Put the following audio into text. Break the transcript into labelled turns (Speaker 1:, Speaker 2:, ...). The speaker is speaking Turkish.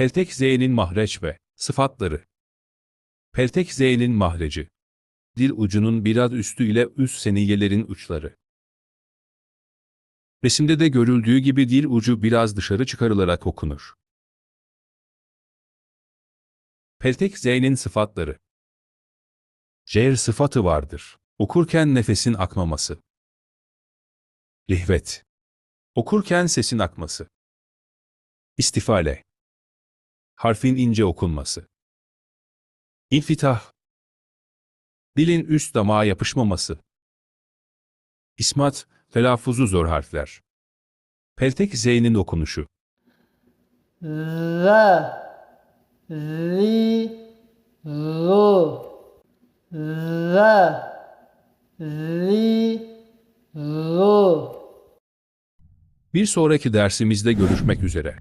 Speaker 1: Peltek Z'nin mahreç ve sıfatları. Peltek Z'nin mahreci. Dil ucunun biraz üstü ile üst seniyelerin uçları. Resimde de görüldüğü gibi dil ucu biraz dışarı çıkarılarak okunur. Peltek Z'nin sıfatları. Cer sıfatı vardır. Okurken nefesin akmaması. Rihvet. Okurken sesin akması. İstifale. Harfin ince okunması. İnfitah. Dilin üst damağa yapışmaması. İsmat, telaffuzu zor harfler. Peltek Z'nin okunuşu.
Speaker 2: ra ri ro ra ri ro
Speaker 1: Bir sonraki dersimizde görüşmek üzere.